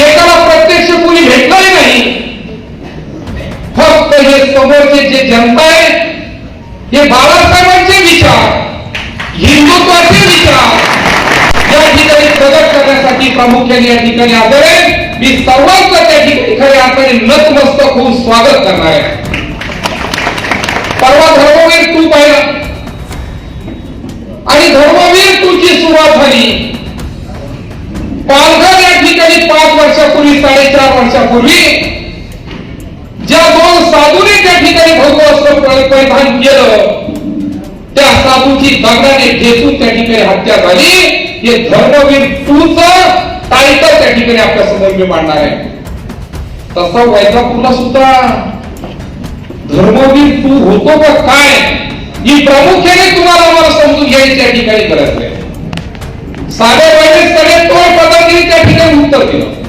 एकाला प्रत्यक्ष कोणी भेटलंही नाही. फक्त हे समोरचे जे जनता आहे हे बाळासाहेबांचे विचार हिंदुत्वाचे विचार या ठिकाणी प्रगट करण्यासाठी प्रामुख्याने या ठिकाणी आदर आहे. मी सर्वांचं त्या ठिकाणी खऱ्या अर्थाने नतमस्तक होऊन स्वागत करणार आहे. परवा धर्मवीर तू पाहिला. आणि धर्मवीर वर्षापूर्वी साडेचार वर्षापूर्वी ज्या दोन साधूने त्या ठिकाणी भगवस्त्र परि- परिधान केलं त्या साधूची दगडाने ठेचून त्या ठिकाणी हत्या झाली. हे धर्मवीर टूच टायटल त्या ठिकाणी आपल्यासमोर मी मांडणार आहे. तसा वैजापूरला सुद्धा. धर्मवीर तू होतो का काय ही प्रामुख्याने तुम्हाला मला समजून घ्यायची त्या ठिकाणी गरज आहे साधे वैदिक सगळे तोड पदाधिकारी त्या ठिकाणी उत्तर दिलं.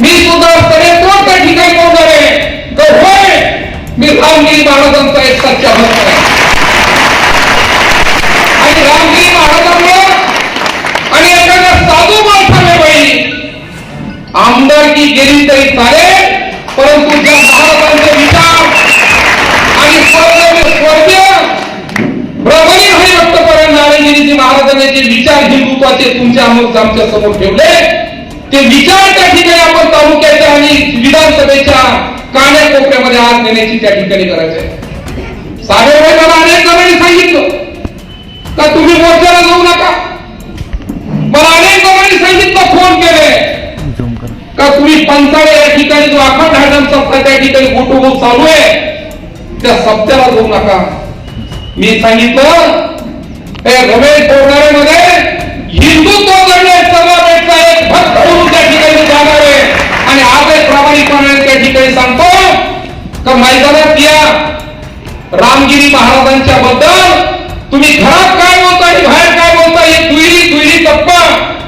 मी सुद्धा सगळे त्या ठिकाणी बोलणार आहे? तर होय! मी रामगिरी महाराजांचा एक सच्चा भक्त आहे. आणि रामगिरी महाराजांना आणि एखाद्या साधू माणसाने बाई आमदारकी गेली तरी चालेल परंतु ज्या महाराजांचे विचार आणि स्वर्ग स्वर्गीय ब्रह्मणी हरिभक्त पर्यंत नारायणगिरीजी महाराजांनी जे विचार हिंदुत्वाचे तुमच्या आमच्यासमोर ठेवले ते विचार त्या ठिकाणी आपण तालुक्याच्या आणि विधानसभेच्या काण्या कोपऱ्यामध्ये आत नेण्याची त्या ठिकाणी करायचे आहे. साहेब मला अनेक जणांनी सांगितलं का तुम्ही मोर्चाला जाऊ नका. मला अनेक जणांनी सांगितलं फोन केले. का तुम्ही पंचाळे या ठिकाणी जो अखंड हॅडम सप्ताह त्या ठिकाणी गोटोगो चालू आहे. त्या सप्त्याला जाऊ नका. मी सांगितलं रमेश बोरणाऱ्यामध्ये हिंदुत्व प्रामाणिकपणे त्या ठिकाणी सांगतो का मैदानात या रामगिरी महाराजांच्या बद्दल तुम्ही घरात काय बोलता आणि बाहेर काय बोलता हे दुहेरी दुहेरी टप्पा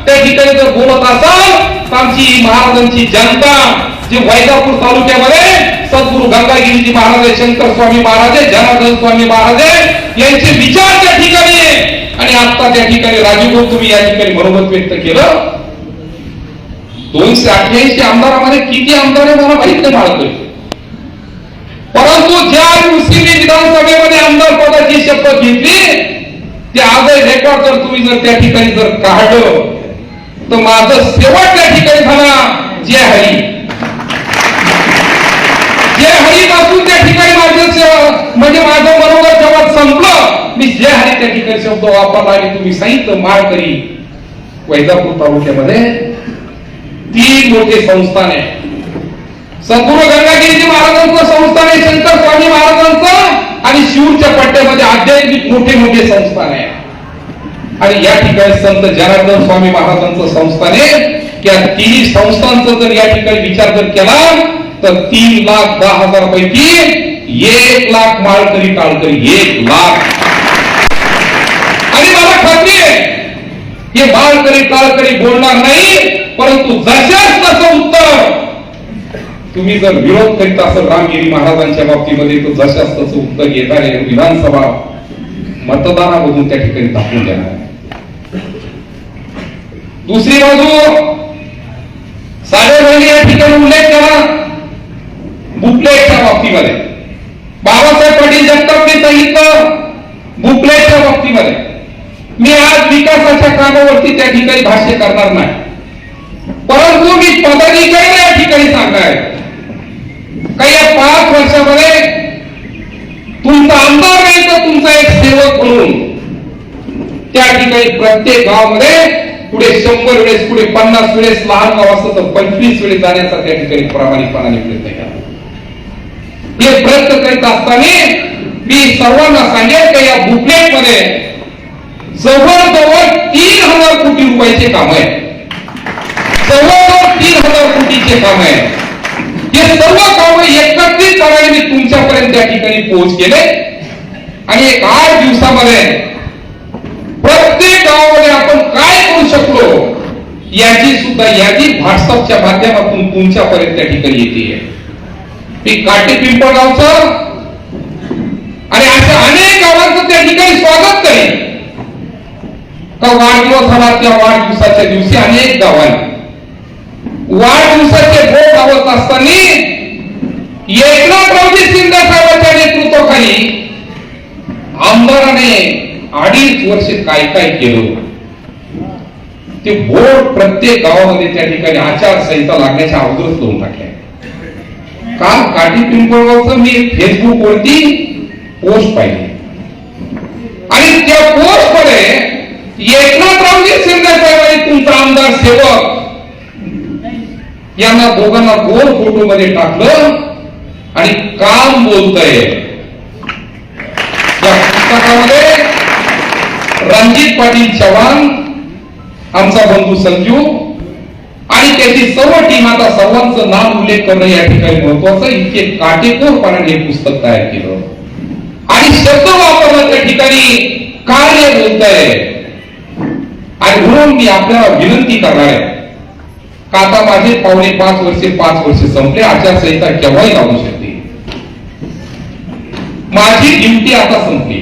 त्या ठिकाणी जर बोलत असाल तर आमची महाराजांची जनता जी वैजापूर तालुक्यामध्ये सद्गुरु गंगागिरीजी महाराज शंकर स्वामी महाराज जनार्दन स्वामी महाराज यांचे विचार त्या ठिकाणी आहे आणि आता त्या ठिकाणी राजूभाऊ तुम्ही या ठिकाणी मनोगत व्यक्त केलं दोनशे अठ्ठ्याऐंशी आमदारामध्ये किती आमदार आहे मला माहीत नाही बाळगतोय परंतु ज्या दिवशी मी विधानसभेमध्ये आमदार पदाची शपथ घेतली ते आजही रेकॉर्ड जर तुम्ही जर त्या ठिकाणी जर काढलं तर माझं शेवट त्या ठिकाणी झाला जय हरी. जय हरी पासून त्या ठिकाणी माझं म्हणजे माझं बरोबर जेव्हा संपलं मी जय हरी त्या ठिकाणी शब्द वापरला आणि तुम्ही सांगितलं माळकरी वैजापूर तालुक्यामध्ये तीन मोठे संस्थान आहे संपूर्ण गंगागिरीजी महाराजांचं संस्थान आहे शंकर स्वामी महाराजांचं आणि शिवच्या पट्ट्यामध्ये आध्यात्मिक मोठे मोठे संस्थान आहे. आणि या ठिकाणी संत जनार्दन स्वामी महाराजांचं संस्थान आहे. त्या तीन संस्थांचा जर या ठिकाणी विचार जर केला तर तीन लाख दहा हजार पैकी एक लाख माळकरी काळकरी एक लाख. आणि मला खात्री आहे हे माळकरी काळकरी बोलणार नाही परंतु जशाच तसं उत्तर! तुम्ही जर विरोध करीत असाल रामगिरी महाराजांच्या बाबतीमध्ये तर जशाच तसं उत्तर घेणार आहे विधानसभा मतदानामधून त्या ठिकाणी दाखवून देणार. दुसरी बाजू साहेबांनी या ठिकाणी उल्लेख करा. बुकलेटच्या बाबतीमध्ये. बाबासाहेब पाटील जगतापने सांगितलं बुकलेटच्या बाबतीमध्ये. मी आज विकासाच्या कामावरती त्या ठिकाणी भाष्य करणार नाही. परंतु मी पदाधिकारी या ठिकाणी सांगणार का या पाच वर्षामध्ये तुमचा आमदार नाही तर तुमचा एक सेवक म्हणून त्या ठिकाणी प्रत्येक गावामध्ये पुढे शंभर वेळेस पुढे पन्नास वेळेस लहान गाव असतं तर पंचवीस वेळेस जाण्याचा त्या ठिकाणी प्रामाणिकपणाने प्रयत्न केला हे प्रयत्न करीत असताना मी सर्वांना सांगेल का या बुकलेटमध्ये जवळजवळ तीन हजार कोटी रुपयाचे काम आहे जवळ तीन हजार कोटीचे काम आहे. हे सर्व काम एकत्रित करायला मी तुमच्यापर्यंत त्या ठिकाणी पोहोच केले आणि एक आठ दिवसामध्ये प्रत्येक गावामध्ये आपण काय करू शकलो याची सुद्धा यादी व्हॉट्सअपच्या माध्यमातून तुमच्यापर्यंत त्या ठिकाणी येते मी काटे पिंपळगावचं आणि अशा अनेक गावांचं त्या ठिकाणी स्वागत करेल का वाढदिवस झाला त्या वाढदिवसाच्या दिवशी अनेक गावांनी. वाढदिवसाचे भोग आवत असताना एकनाथरावजी शिंदे साहेबांच्या नेतृत्वाखाली आमदाराने अडीच वर्ष काय काय केलं? ते बोर्ड प्रत्येक गावामध्ये त्या ठिकाणी आचारसंहिता लागण्याच्या अगोदरच करून टाकल्या. काल काठी पिंपळगावचं मी फेसबुक वरती पोस्ट पाहिली. आणि त्या पोस्टमध्ये एकनाथरावजी शिंदे साहेब आणि तुमचा आमदार सेवक यांना दोघांना दोन फोटो मध्ये टाकलं आणि काम बोलतय. या पुस्तकामध्ये रणजित पाटील चव्हाण आमचा बंधू संजू आणि त्याची सर्व टीम आता सर्वांचं नाव उल्लेख करणं या ठिकाणी महत्वाचं इतके काटेकोरपणाने हे पुस्तक तयार केलं. आणि शब्द वापरणं त्या ठिकाणी कार्य बोलत आहे आणि म्हणून मी आपल्याला विनंती करणार आहे. का आता माझे पावणे पाच वर्षे पाच वर्षे संपले. आचारसंहिता केव्हाही लावू शकते. माझी ड्युटी आता संपली.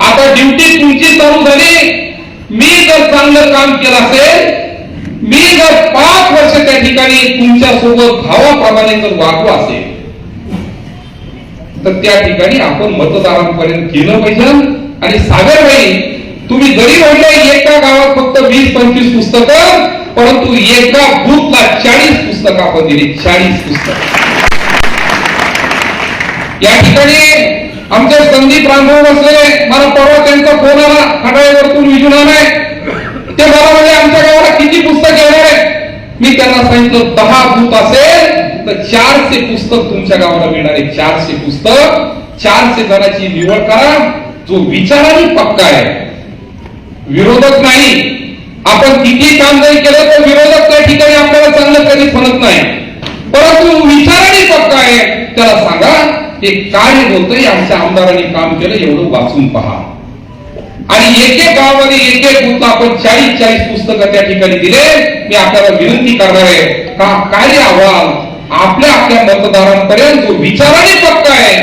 आता ड्युटी तुमची चालू झाली. मी जर चांगलं काम केलं असेल मी जर पाच वर्ष त्या ठिकाणी तुमच्यासोबत भावाप्रमाणे जर वागू असेल तर त्या ठिकाणी आपण मतदारांपर्यंत केलं पाहिजे. आणि सागर भाई तुम्ही जरी म्हणले एका गावात फक्त वीस पंचवीस पुस्तकं परंतु एका बूथला चाळीस पुस्तकं आपण दिली चाळीस पुस्तक. या ठिकाणी आमचे संदीप रामभाऊ बसले मला परवा त्यांचा फोन आला खडाळ्यावरतून विजून आलाय. ते मला म्हणजे आमच्या गावाला किती पुस्तक येणार आहे मी त्यांना सांगितलं दहा भूत असेल तर चारशे पुस्तक तुमच्या गावाला मिळणार आहे चारशे पुस्तक चारशे जणांची निवड करा जो विचाराने पक्का आहे. विरोधक नाही आपण किती काम जरी केलं तर विरोधक त्या ठिकाणी आपल्याला चांगलं कधी म्हणत नाही. परंतु विचाराने पक्का आहे त्याला सांगा ते काय बोलतोय आमच्या आमदारांनी काम केलं एवढं वाचून पहा. आणि एक एक गावामध्ये एक एक पुस्तक आपण चाळीस चाळीस पुस्तकं त्या ठिकाणी दिले. मी आपल्याला विनंती करणार आहे का काय अहवाल आपल्या आपल्या मतदारांपर्यंत जो विचाराने पक्का आहे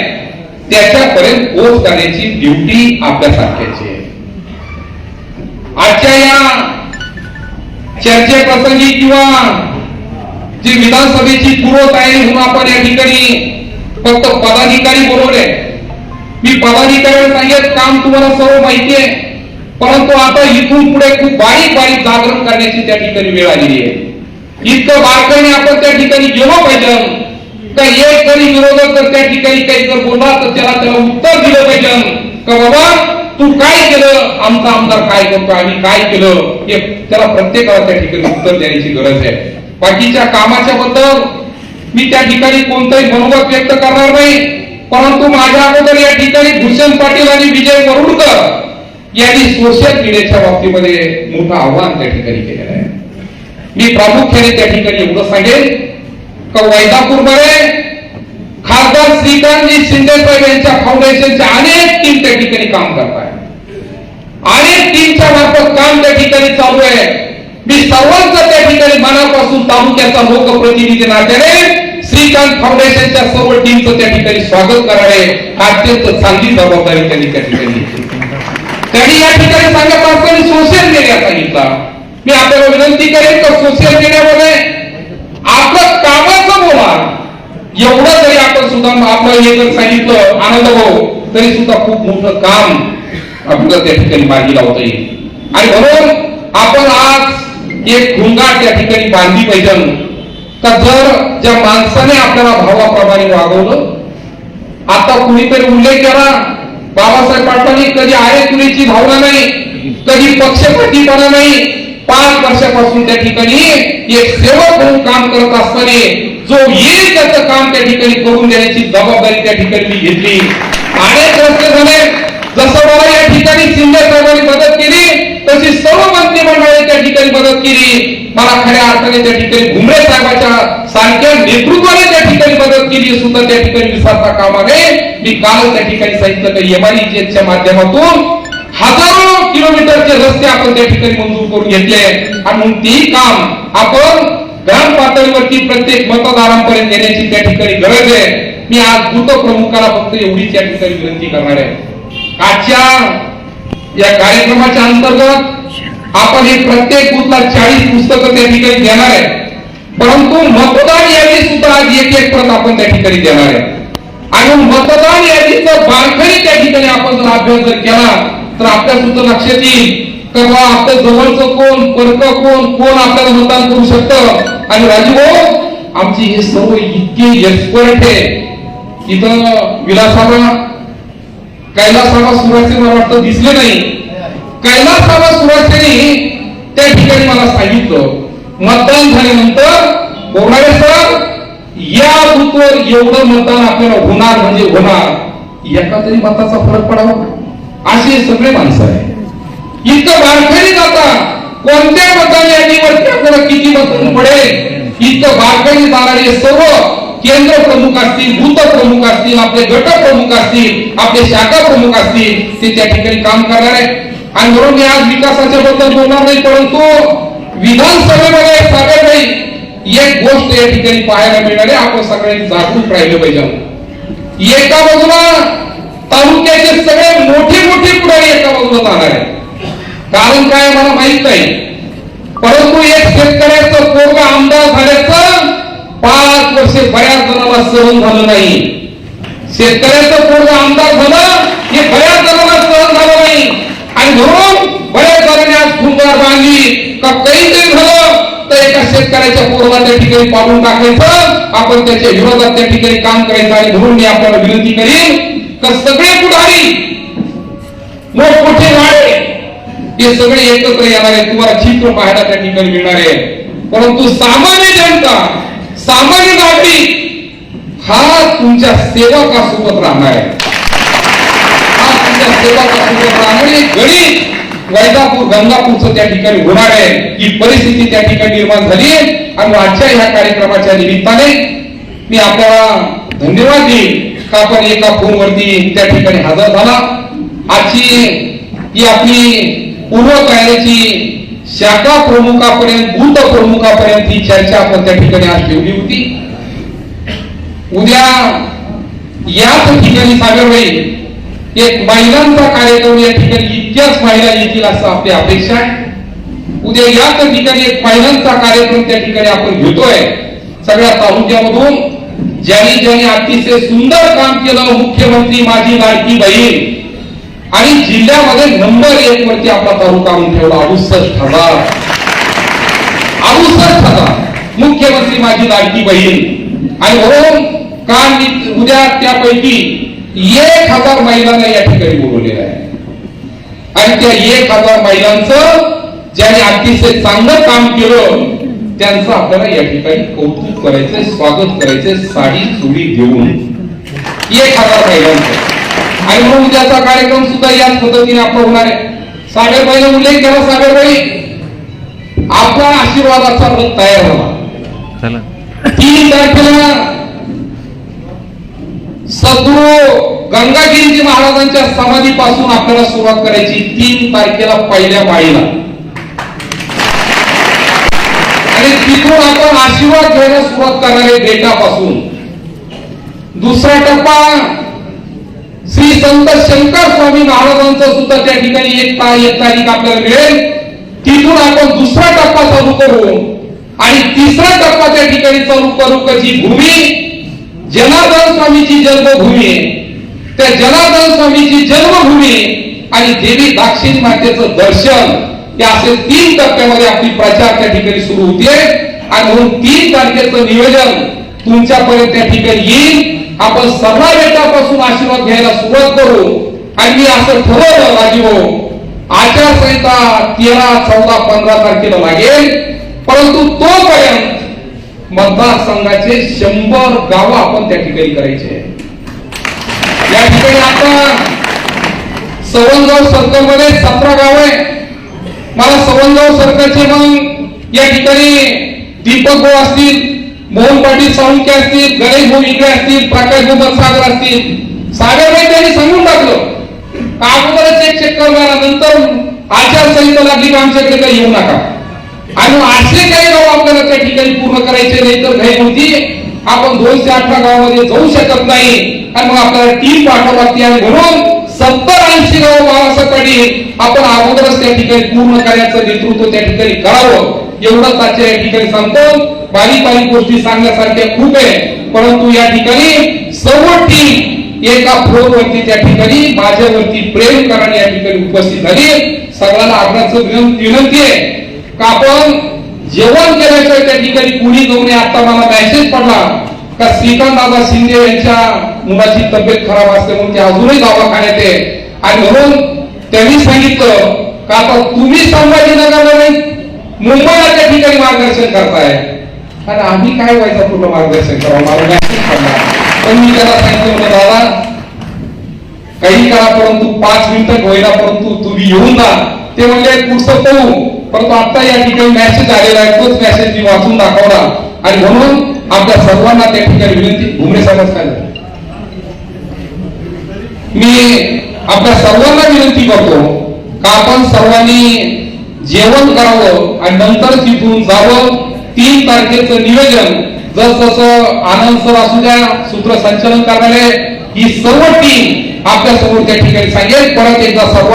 त्याच्यापर्यंत पोच करण्याची ड्युटी आपल्यासारख्याची आहे. आजच्या या चर्चेप्रसंगी किंवा जी विधानसभेची पूर्वतयारी म्हणून आपण या ठिकाणी फक्त पदाधिकारी बोलवले. मी पदाधिकाऱ्यांना सांगेल काम तुम्हाला सर्व माहिती आहे. परंतु आता इथून पुढे खूप बारीक बारीक जागरण करण्याची त्या ठिकाणी वेळ आलेली आहे. इतकं बारकाईने आपण त्या ठिकाणी गेलो पाहिजे. का एक जरी विरोधक जर त्या ठिकाणी काही जर बोलला तर त्याला त्याला उत्तर दिलं पाहिजे. का बाबा तू काय केलं? आमचा आमदार काय करतो आम्ही काय केलं? हे त्याला प्रत्येकाला त्या ठिकाणी उत्तर देण्याची गरज आहे. बाकीच्या कामाच्या बद्दल मी त्या ठिकाणी कोणताही मनोगत व्यक्त करणार नाही. परंतु माझ्या अगोदर या ठिकाणी भूषण पाटील आणि विजय वरुडकर यांनी सोशल मीडियाच्या बाबतीमध्ये मोठं आव्हान त्या ठिकाणी केलेलं आहे. मी प्रामुख्याने त्या ठिकाणी एवढं सांगेन. का वैदापूरमध्ये खासदार श्रीकांतजी शिंदे साहेब यांच्या फाउंडेशनच्या अनेक टीम त्या ठिकाणी काम करत आहे अनेक टीमच्या मार्फत काम त्या ठिकाणी चालू आहे. मी सर्वांचा त्या ठिकाणी मनापासून तालुक्याचा लोकप्रतिनिधी नात्याने श्रीकांत फाउंडेशनच्या सर्व टीमचं त्या ठिकाणी स्वागत करावे. अत्यंत चांगली जबाबदारी त्यांनी त्या ठिकाणी त्यांनी या ठिकाणी सांगत असताना सोशल मीडिया सांगितला मी आपल्याला विनंती करेन तर सोशल मीडियामध्ये आपलं कामाचं बोला एवढं जरी आपण सुद्धा आपलं हे जर सांगितलं आनंद भाऊ तरी सुद्धा खूप मोठं काम आपल्याला त्या ठिकाणी मार्गी लावता येईल. आणि म्हणून आपण आज एक घुंगाट त्या ठिकाणी बांधली पाहिजे. का जर ज्या माणसाने आपल्याला भावाप्रमाणे वागवलं आता कुणीतरी उल्लेख केला बाबासाहेब पाटलांनी कधी आहे कुणीची भावना नाही कधी पक्षपातीपणा नाही. पाच वर्षापासून त्या ठिकाणी एक सेवक म्हणून काम करत असताना जो येईल त्याचं काम त्या ठिकाणी करून देण्याची जबाबदारी त्या ठिकाणी मी घेतली. अनेक रस्ते झाले. जसं मला या ठिकाणी शिंदे साहेबांनी मदत केली तशी सर्व मंत्रिमंडळाने त्या ठिकाणी मदत केली. मला खऱ्या अर्थाने त्या ठिकाणी घुमरे साहेबांच्या सारख्या नेतृत्वाने त्या ठिकाणी मदत केली सुद्धा त्या ठिकाणी विसरता कामा नये मी काल त्या ठिकाणी सांगितलं की एमआरईच्या माध्यमातून हजारो किलोमीटरचे रस्ते आपण त्या ठिकाणी मंजूर करून घेतले. आणि म्हणून तेही काम आपण ग्राम पातळीवरती प्रत्येक मतदारांपर्यंत नेण्याची त्या ठिकाणी गरज आहे. मी आज बूथ प्रमुखाला फक्त एवढीच या ठिकाणी विनंती करणार आहे. आजच्या या कार्यक्रमाच्या अंतर्गत आपण हे प्रत्येक बुथला चाळीस पुस्तकं त्या ठिकाणी देणार आहे. परंतु मतदान यादी सुद्धा आज एक एक प्रत आपण त्या ठिकाणी देणार आहे. आणि मतदान यादीचं बारकाई त्या ठिकाणी आपण जर अभ्यास जर केला तर आपल्या सुद्धा लक्षात येईल. का बा आपल्या जवळचं कोण परक कोण कोण आपल्याला मतदान करू शकतं? आणि राजू आमची हे सर्व इतके एक्सपर्ट आहे इथं विलासाबा कैलासाबा सुरक्षे मला वाटतं दिसले नाही. कैला प्रवास सुरुवातीने त्या ठिकाणी मला सांगितलं. मतदान झाल्यानंतर बोलणारे सर या बूथवर एवढं मतदान आपल्याला होणार म्हणजे होणार. एका तरी मताचा फरक पडावा अशी असे सगळे माणसं आहे इतकं बारकाईने जाता कोणत्या मतदान यादीवरती आपल्याला किती मतदान पडेल? इतकं बारकाईने जाणारे सर्व केंद्र प्रमुख असतील बूथ प्रमुख असतील आपले गट प्रमुख असतील आपले शाखा प्रमुख असतील ते त्या ठिकाणी काम करणार आहेत. आणि म्हणून मी आज विकासाच्या बद्दल बोलणार नाही परंतु विधानसभेमध्ये सगळ्यांनी एक गोष्ट या ठिकाणी पाहायला मिळणार आहे आपण सगळ्यांनी जागरूक राहिले पाहिजे एका बाजूला तालुक्याचे सगळे मोठे मोठे पुढारी एका बाजूला जाणार आहे कारण काय मला माहीत नाही. परंतु एक शेतकऱ्याचं पोरग आमदार झाल्याचं पाच वर्षे बऱ्याच जणांना सहन झालं नाही. शेतकऱ्याचं पूर्ण आमदार झालं हे बऱ्याच जणांना सहन झालं नाही. आणि म्हणून बऱ्याच जणांनी आज खुंदार बांधली. का काहीतरी झालं तर एका शेतकऱ्याच्या पोराला त्या ठिकाणी पाडून टाकायचं आपण त्याच्या विरोधात त्या ठिकाणी काम करायचं आणि म्हणून मी आपल्याला विनंती करीन का सगळे पुढारी मोठमोठे वाडे हे सगळे एकत्र येणार आहे तुम्हाला चित्र पाहायला त्या ठिकाणी मिळणार आहे. परंतु सामान्य जनता सामान्य नागरिक हा तुमच्या सेवकासोबत राहणार आहे. हा तुमच्या सेवकासोबत राहणार आहे गणित वैजापूर गंगापूरचं त्या ठिकाणी होणार आहे. ही परिस्थिती त्या ठिकाणी निर्माण झाली आहे आणि आजच्या ह्या कार्यक्रमाच्या निमित्ताने मी आपल्याला धन्यवाद देईन का आपण एका फोनवरती त्या ठिकाणी हजर झाला. आजची ही आपली पूर्व तयारीची शाखा प्रमुखापर्यंत बूथ प्रमुखापर्यंत ही चर्चा आपण त्या ठिकाणी आज ठेवली होती. उद्या याच ठिकाणी सागरबाई एक महिलांचा कार्यक्रम या ठिकाणी इतक्याच महिला येतील असं आपली अपेक्षा आहे. उद्या याच ठिकाणी एक महिलांचा कार्यक्रम त्या ठिकाणी आपण घेतोय. सगळ्या तालुक्यामधून ज्यांनी ज्यांनी अतिशय सुंदर काम केलं मुख्यमंत्री माझी लाडकी बहीण आणि जिल्ह्यामध्ये नंबर एक वरती आपला तालुका आणून ठेवला अडुसष्ट हजार अडुसष्ट हजार मुख्यमंत्री माझी लाडकी बहीण. आणि म्हणून काल उद्या त्यापैकी एक हजार महिलांना या ठिकाणी बोलवलेलं आहे. आणि त्या एक हजार महिलांचं ज्याने अतिशय चांगलं काम केलं त्यांचं आपल्याला या ठिकाणी कौतुक करायचंय स्वागत करायचंय साडी चोळी देऊन एक हजार महिलांचं. आणि म्हणून उद्याचा कार्यक्रम सुद्धा याच पद्धतीने आपला होणार आहे उल्लेख केला सागरबाई आपला आशीर्वादाचा रथ तयार चला. तीन तारखेला सद्गुरू गंगागिरीजी महाराजांच्या समाधीपासून आपल्याला सुरुवात करायची तीन तारखेला पहिल्या माळीला आणि तिथून आपण आशीर्वाद घ्यायला सुरुवात करणार आहे बेटापासून. दुसरा टप्पा श्री संत शंकर स्वामी महाराजांचं सुद्धा त्या ठिकाणी एक एक तारीख आपल्याला मिळेल. तिथून आपण दुसरा टप्पा चालू करू. आणि तिसरा टप्पा त्या ठिकाणी चालू करू का जी भूमी जनार्दन स्वामीची जन्मभूमी. आहे त्या जनार्दन स्वामीची जन्मभूमी आणि देवी दाक्षिण मातेचं दर्शन या असे तीन टप्प्यामध्ये आपली प्रचार त्या ठिकाणी सुरू होते आणि म्हणून तीन तारखेचं नियोजन तुमच्यापर्यंत त्या ठिकाणी येईल. आपण सभा बेटापासून आशीर्वाद घ्यायला सुरुवात करू. आणि मी असं ठरवलं राजीव आचारसंहिता तेरा चौदा पंधरा तारखेला लागेल. परंतु तोपर्यंत मतदारसंघाचे शंभर गावं आपण त्या ठिकाणी करायचे. या ठिकाणी आता सवनगाव सर्कलमध्ये सतरा गाव आहे मला सवनगाव सर्कलचे मग या ठिकाणी दीपक भाऊ असतील मोहन पाटील साळुंके असतील गणेश भाऊ असतील प्रकाश भाऊ सागर असतील सागरबाई त्यांनी सांगून टाकलं. का अगोदरच एक चेक करणार नंतर आचारसंहिता लागली का आमच्याकडे काही येऊ नका. आणि असे काही गाव आपल्याला त्या ठिकाणी पूर्ण करायचे नाही तर घाई होती. आपण दोनशे अठरा गावामध्ये जाऊ शकत नाही. आणि मग आपल्याला टीम पाठवा लागते आणि म्हणून सत्तर ऐंशी गाव बाळासाठी आपण अगोदरच त्या ठिकाणी पूर्ण करण्याचं नेतृत्व त्या ठिकाणी करावं. एवढंच आजच्या या ठिकाणी सांगतो. बारीक बारीक गोष्टी सांगण्यासारख्या खूप आहे परंतु या ठिकाणी सवटी एका फ्लोरवरती त्या ठिकाणी माझ्यावरती प्रेम करणे या ठिकाणी उपस्थित झाली सगळ्यांना आग्रहाचं विनंती आहे का आपण जेवण केल्याशिवाय त्या ठिकाणी कुणी जाऊ नये? आता मला मेसेज पडला का श्रीकांत दादा शिंदे यांच्या मुलाची तब्येत खराब असते म्हणून ते अजूनही दवाखान्यात आहे. आणि म्हणून त्यांनी सांगितलं का आता तुम्ही संभाजीनगरला नाही मुंबईला त्या ठिकाणी मार्गदर्शन करताय. आणि आम्ही काय व्हायचं पूर्ण मार्गदर्शन करावं मला मेसेज पण मी त्याला सांगितलं दादा काही करा परंतु पाच मिनिटं होईना परंतु तुम्ही येऊन जा. ते म्हणजे पुढचं पाहू. परंतु आता या ठिकाणी मेसेज आलेला आहे तोच मेसेज मी वाचून दाखवला. आणि म्हणून आपल्या सर्वांना त्या ठिकाणी विनंती घुमरे समाज काय मी आपल्या सर्वांना विनंती करतो का आपण सर्वांनी जेवण करावं आणि नंतर तिथून जावं तीन तारखेचं नियोजन जसजसं आनंद सर असू द्या सूत्रसंचालन करणारे ही सर्व टीम आपल्यासमोर त्या ठिकाणी सांगेल. परत एकदा सर्व